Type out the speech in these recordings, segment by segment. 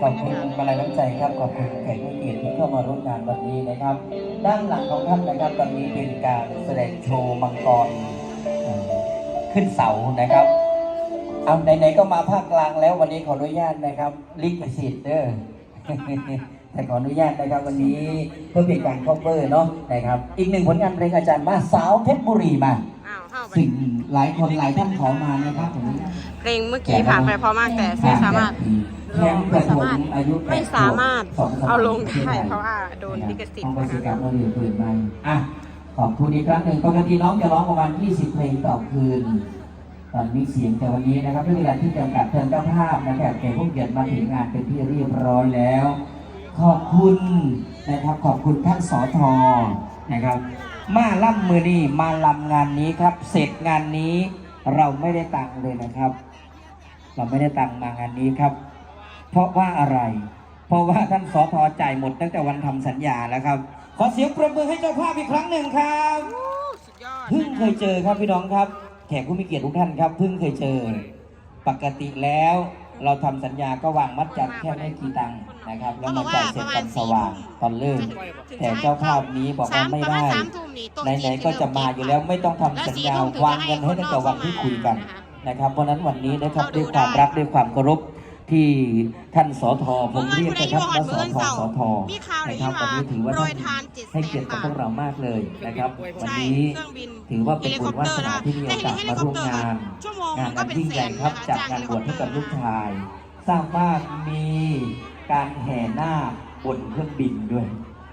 ขอบคุณมาลัยน้ำใจครับขอบคุณแขกผู้เกียรติที่เข้ามาร่วมงานวันนี้นะครับ ด้านหลังของท่านนะครับตอนนี้เป็นการแสดงโชว์มังกรเอ่อขึ้นเสานะครับเอาไหนๆก็มาภาคกลางแล้ววันนี้ขออนุญาตนะครับลิขสิทธิ์เด้อแต่ขออนุญาตนะครับวันนี้เพื่อเป็นการคอเวอร์เนาะนะครับ อีกหนึ่งผลงานเพลงอาจารย์มาสาวเพชรบุรีมาอ้าวเข้าไปสิ่งหลายคนหลายท่านขอมานะครับผมเพลงเมื่อกี้ผ่านไปเพราะมากแต่ไม่สามารถ แค่ไม่สามารถอายุไม่สามารถสงสมเอาลงได้เพราะว่าโดนลิขสิทธิ์ต้องไปสิการเราเรียนปืนไปอะขอบคุณอีกครั้งหนึ่งปกติน้องจะร้องประมาณ 20 เพลงต่อคืนตอนมีเสียงแต่วันนี้นะครับด้วยเวลาที่จำกัดเชิญเจ้าภาพนะครับแขกผู้เกียรติมาถึงงานเป็นที่เรียบร้อยแล้ว ขอบคุณนะครับขอบคุณท่านสอทอนะครับ มาล่ำมือนี่มาลำงานนี้ครับ เสร็จงานนี้เราไม่ได้ตังค์เลยนะครับ เราไม่ได้ตังค์มางานนี้ครับ เพราะว่าอะไร เพราะว่าท่านสอทอจ่ายหมดตั้งแต่วันทำสัญญาแล้วครับ ขอเสียงประมือให้เจ้าภาพอีกครั้งหนึ่งครับโอ้สุดยอดเพิ่งเคยเจอครับพี่น้องครับ แขกผู้มีเกียรติทุกท่านครับเพิ่งเคยเจอ ปกติแล้วเราทำสัญญาก็วางมัดจำแค่ไม่กี่ตังค์นะครับ แล้วมาจ่ายเสร็จตอนสว่างตอนเลิกแต่เจ้าภาพนี้บอกว่าไม่ได้สามทุ่มนี่โต๊ะไหนๆก็จะมาอยู่แล้วไม่ต้องทำสัญญาวางเงินให้ตั้งแต่วันที่คุยกันนะครับ เพราะฉะนั้นวันนี้นะครับด้วยความรักด้วยความเคารพ ที่ท่านสอทอผมเรียกนะครับว่าสอทอสอทอมีข่าวเลยนะครับที่วันนี้ถือว่าโปรท่ายนทานเจ็ดแสให้นเกียรติกับบาพทวกเรามากเลยนะครับ วันใช่นี้เครื่องบินถือว่าเป็นบุญวาสนาที่มีโอกาสมาร่วมงานชั่วโมงงานก็อันเป็นยิ่งแสใหญ่นครับนะจากงานบวชให้กับลูกชาย ทราบว่ามีการแห่หน้าบนเครื่องบินด้วย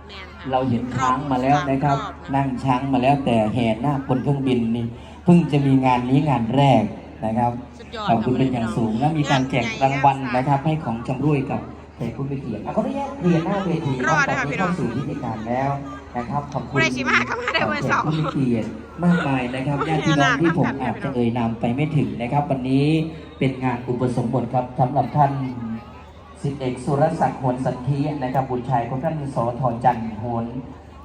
แมนค่ะเราเห็นช้างมาแล้วนะครับรอบนะนั่งช้างมาแล้วแต่แห่หน้าบนเครื่องบินนี่เพิ่งจะมีงานนี้งานแรก นะครับสุดยอดขอบคุณเป็นอย่างสูงและมีการแจกรางวัลใหญ่นะครับให้ของชำร่วยกับแขกผู้มีเกียรติอะเขาได้แยกเรียนหน้าเวทีรอดตนะอนคะนี้พี่น้อเข้างสู่พิธีการแล้วนะครับขอบคุณผู้ใดสิมาก็มาได้วันเสาร์แขกผู้มีเกียรติมากมายนะครับญาติพี่น้องที่ผมอาจจะเอ่ยนามไปไม่ถึงนะครับ วันนี้เป็นงานอุปสมบทครับสำหรับท่านสิทธิเอกสุรศักดิ์โหนสันเทียนะครับบุตรชายของท่านสอทอจันทร์โหน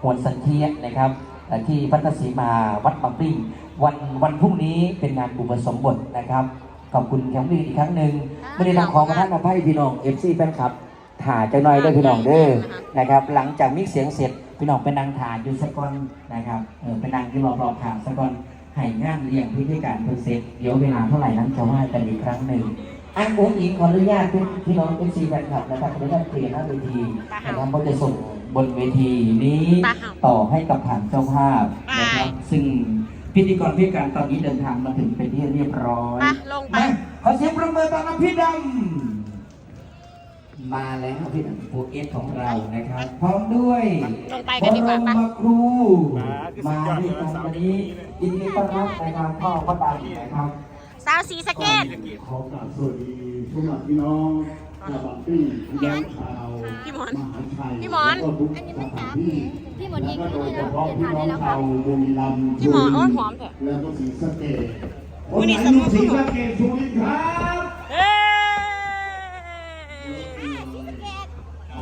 โหนสันเทียนะครับ เอ่อที่พัทสีมาวัดบางปลิ้งวันวันพรุ่งนี้เป็นงานอุปสมบทนะครับ ขอบคุณแขกผู้มีอีกครั้งหนึ่งไม่ได้นำของมาท่านมาให้พี่น้องเอฟซีแฟนคลับถ่ายจังหน่อยเด้วยพี่น้องเด้อนะครับหลังจากมิกเสียงเสร็จพี่น้องไปนั่งถ่ายอยู่สักก่อนนะครับเออไปนั่งที่รอบๆทางสักก่อนให้งานเลี้ยงพิธีการเพิ่งเสร็จเดี๋ยวเวลาเท่าไหร่นั้นจะว่ากันอีกครั้งหนึ่ง อันอุ้งอิงขออนุญาตเป็นพี่น้องเป็นซีแฟนคลับนะครับขออนุญาตเปลี่ยนหน้าเวทีนะครับเพราะจะส่งบนเวทีนี้ต่อให้กับผ่านเจ้าภาพนะครับซึ่งพิธีกรพิการตอนนี้เดินทางมาถึงเป็นที่เรียบร้อยไปลงไปมาขอเสียงประเมินตอนรับพี่ดำมาแล้วพี่ดำโปรเอสของเรานะครับพร้อมด้วยลงไปกันดีกว่าบปะรมครูมาด้วยกันวันนี้ยินดีต้อนรับนะครับพ่อพ่อดำนะครับ สาวสีสะเกตขอกราบสวัสดีทุกพี่น้องชาวบางปิ้งพี่น้องชาวพี่หมอนมหาชัยพี่หมอนแล้วก็ทุกสถานที่พี่หมอนยิงแล้วก็ขึ้นโดยให้เฉแล้วพาะเดินพี่ทางน้องได้แล้วคชารับวบุรีรัมย์พี่หมอนโอ้ยหอมเถอะแล้วก็ศรีสะเกษอุ๊ยนี่คสนมุไหนนอยู่ศรีสะเกษชูนิ้วครับเอ้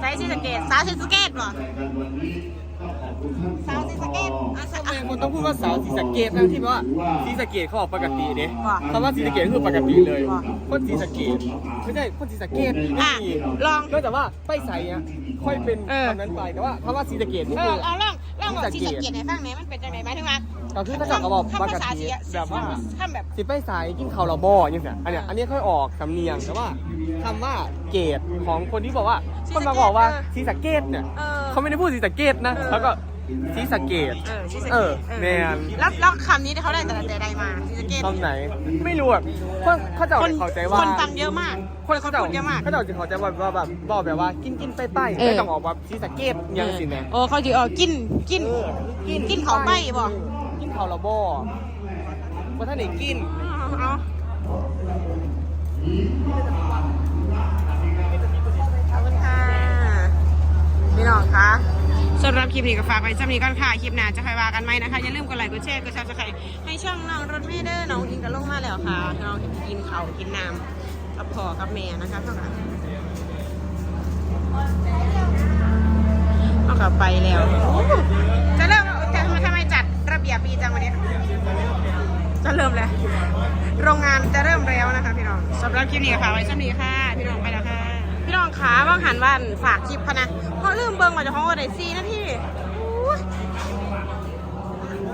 ใส่สีสะเกตสาวสีสะเกตเหรอ แต่กันวันนี้ต้องขอบคุณท่านสาวสีสะเกตอะสะทำไมคนต้องพูดว่าสาวศรีสะเกดนะที่ว่าศรีสะเกดเขาบอกปกติเด้ว่าคำว่าศรีสะเกดคือปกติเลยว่าคนศรีสะเกดไม่ใช่คนศรีสะเกดอะไม่มีลองนอกจากว่าไปใส่อะค่อยเป็นเออคำนั้นไปแต่ว่าคำว่าศรีสะเกดนี่เอคืออเอาลองลองบอกสีสะเกตให้ฟังหน่อยมันเป็นจังไงหมายถึงว่า ก็คือถ้าเกิดเขาบอกคำปกภาษาติสีอะแบบว่าคำแบบสิไปใส่กินข้าวเราบ่อย่างเงี้ยอันเนี้ยอันนี้ค่อยออกสำเนียงแต่ว่าคำว่าเกตของคนที่บอกว่า คนมาบอกว่าศรีสะเกดเนี่ยเออ เขาไม่ได้พูดศรีสะเกดนะเออแล้วก็ซีสะเกต เออชื่อสะเอเกอตเออแมน แล้วแล้วคำนี้เขาได้แต่แต่ใดมาชื่อสะเกตตอนไหนไม่รู้อะเขาเขาจะคนเข้าใจว่า คนฟังเยอะมากคนเขาจะพูดเยอะมากเขาจะเข้าใจว่าว่าแบบบอกแบบว่ากินกินไปไปเออ ไม่ต้องออกแบบซีสะเกตยังสิแม่โอ้เขาจะเออกินกินเออกินเขาไปบ่กิน เขาละบ่ว่าท่านไหนกินเอาขอบคุณค่ะ พี่น้องคะสำหรับคลิปนี้ก็ฝากไว้สำนี้ก่อนค่ะ คลิปหน้าจะค่อยว่ากันไหมนะคะ อย่าลืมกดไลค์กดแชร์กดซับสไครต์ให้ช่องน้องรถเมย์เด้อน้องอิงกับลงมาแล้วค่ะ น้องกินเขาวกินน้ำกับพ่อกับแม่นะคะเท่ากันเอากลับไปแล้ว บียบดีจังวันนี้ จะเริ่มแล้ว โรงงานจะเริ่มแล้วนะคะพี่น้องสำหรับคลิปนี้ค่ะ ไว้สำนีค่ะ พี่น้องไปแล้วค่ะ พี่น้องขาว่างหันว่านฝากคลิปพะนะเพราะลืมเบิ่งว่าเจะของวันไหนซีนาทีอู้ย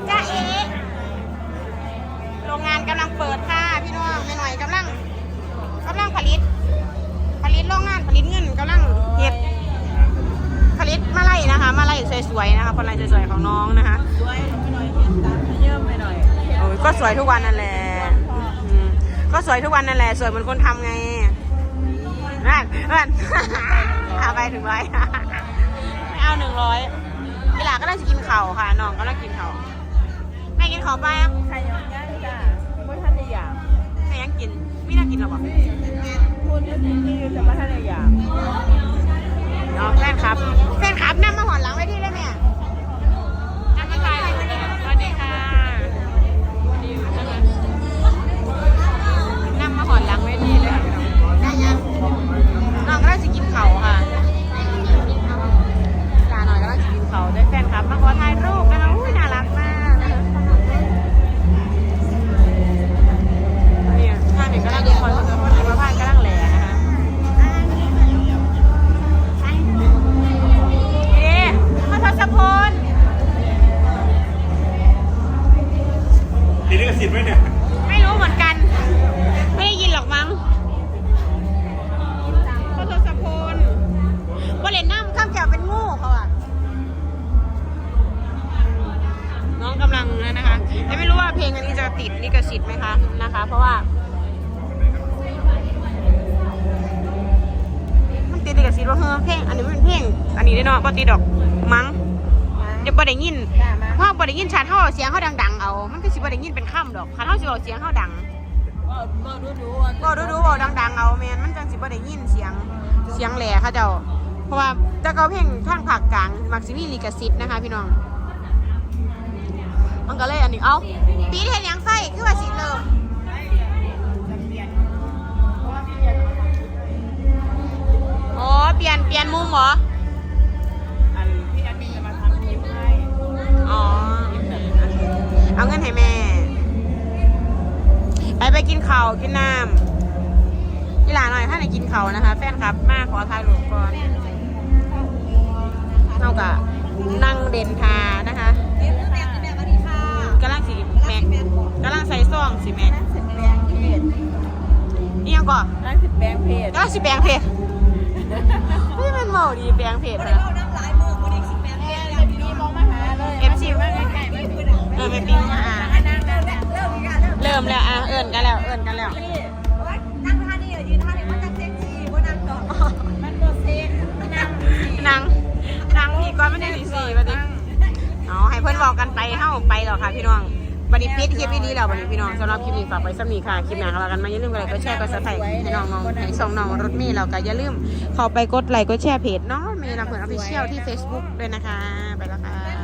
จ้าเอ๋โรงงานกำลังเปิดค่ะพี่น้องไม่หน่อยกำลังกำลังผลิต ผลิตโรงงานผลิตเงินกำลังเฮ็ด ผลิตมาไล่นะคะ มาไล่สวยๆนะคะมาไล่สวยๆของน้องนะคะสวยไม่หน่อยเห็นตามเยิ่มไม่หน่อยโอ้ยก็สวยทุกวันนั่นแหละอืมก็สวยทุกวันนั่นแหละสวยเหมือนคนทำไงนั่นนั่นเอาไปถึงร้อยไม่เอาหนึ่งร้อยเวลาก็ได้จะกินเข่าวค่ะน้องก็ได้กินเข่าวแม่กินเข่าวไปอะใครยังย่างจ้าไม่ทันได้อยากแม่ยังกินไม่น่ากินหรอกบอกพูดที่นี่จะไม่ทันได้อยาก น้อแฟนครับ แฟนครับนั่งมาหอนหลังไว้ที่เลยแม่นั่ แก้วเป็นงูเขาอะน้องกำลังนั่นนะคะแต่ไม่รู้ว่าเพลงอันนี้จะติดลิขสิทธิ์ไหมคะนะคะ เพราะว่ามันติดลิขสิทธิ์ว่าเฮ้อเพลงอันนี้มันเป็นเพลงอันนี้ได้เนาะปติดดอกมั้งเดี๋ยวบ่ได้ยินจ้ามาเพราะบ่ได้ยินชัดเท่าเสียงเขาดังๆเอา มันก็สิบ่ได้ยินเป็นคำดอกคันเท่าสิเอาเสียงเขาดังก็ก็ดูดูก็ดูดูๆเอาดังๆเอาแมนมันจังสิบ่ได้ยินเสียงเสียงแหล่เขาเจ้า เพราะว่าถ้าเขาเพลงทางภาคกลางมักสิมีลิขสิทธิ์นะคะพี่น้อง มันก็เลยอันนี้เอ้าปีเห็นยังไฟคือว่าสิเริ่มโอ้เปลี่ยนเปลี่ยนมุมเหรออันพี่แอดมินจะมาทำคลิปให้อ๋อเอาเงินให้แม่ ไปไปกินข้าวกินน้ำกีฬาหน่อยถ้าไหนกินข้าวนะคะ แฟนครับ มากขอถ่ายรูปก่อน เท่ากับนั่งเด่นทานะคะกำลังสีแม็กกำลังใส่ซองสิแม็กสิบแบงเนี่ยังก่อนนั่งสิบแบงเพจก็สิแปลงเพจไม่เป็นเมาดีแปลงเพจนะมีมองมาหาเลยเอฟซีเออไปปิ้งมาอะเริ่มแล้วอะเอิญกันแล้วเอิญกันแล้ว เข้าไปหรอค่ะพี่น้องบัดนี้ปิดคลิปดีๆแล้วบันนี้พี่น้องสำหรับคลิปนี้ฝากไว้สำนีค่ะคลิปหน้าเรากันมาอย่าลืมกดไลค์กดแชร์กดซับสไครต์ให้น้องน้องให้ส่งน้องรถมีเราก็อย่าลืมเข้าไปกดไลค์กดแชร์เพจเนาะมล์เราเพื่อนออฟฟิเชียลที่ Facebook ด้วยนะคะ ไปแล้วค่ะ